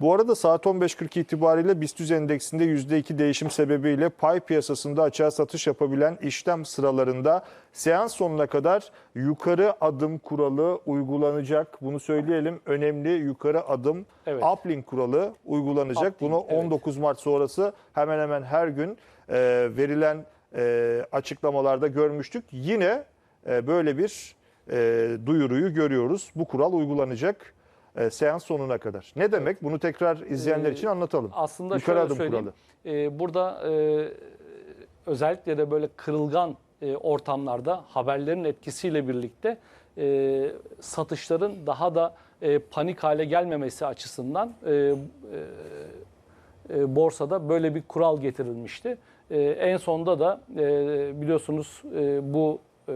Bu arada saat 15.40 itibariyle BIST endeksinde %2 değişim sebebiyle pay piyasasında açığa satış yapabilen işlem sıralarında seans sonuna kadar yukarı adım kuralı uygulanacak. Bunu söyleyelim. Önemli yukarı adım Evet. uplink kuralı uygulanacak. Uplink, Bunu evet. 19 Mart sonrası hemen hemen her gün e, verilen e, açıklamalarda görmüştük. Yine e, böyle bir e, duyuruyu görüyoruz. Bu kural uygulanacak e, seans sonuna kadar. Ne demek? Bunu tekrar izleyenler Ee, için anlatalım. Aslında Yukarı şöyle adım söyleyeyim. kuralı. e, burada e, özellikle de böyle kırılgan e, ortamlarda haberlerin etkisiyle birlikte e, satışların daha da e, panik hale gelmemesi açısından e, e, e, borsada böyle bir kural getirilmişti. E, en sonunda da e, biliyorsunuz e, bu e,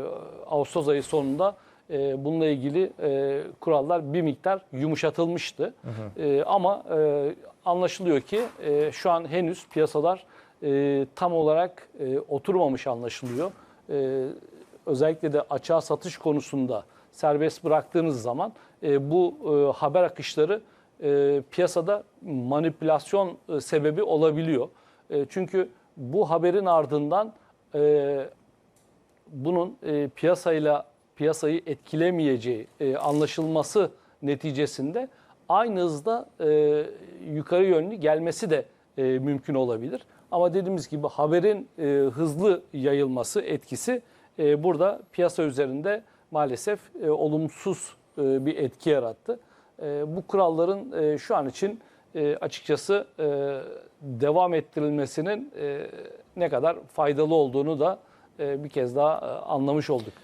Ağustos ayı sonunda e, bununla ilgili e, kurallar bir miktar yumuşatılmıştı. E, ama e, anlaşılıyor ki e, şu an henüz piyasalar e, tam olarak e, oturmamış anlaşılıyor. E, özellikle de açığa satış konusunda serbest bıraktığınız zaman e, bu e, haber akışları e, piyasada manipülasyon e, sebebi olabiliyor. E, çünkü bu haberin ardından e, bunun e, piyasayla piyasayı etkilemeyeceği e, anlaşılması neticesinde aynı hızda e, yukarı yönlü gelmesi de e, mümkün olabilir. Ama dediğimiz gibi haberin e, hızlı yayılması etkisi e, burada piyasa üzerinde maalesef e, olumsuz e, bir etki yarattı. E, bu kuralların e, şu an için e, açıkçası e, devam ettirilmesinin e, ne kadar faydalı olduğunu da e, bir kez daha e, anlamış olduk.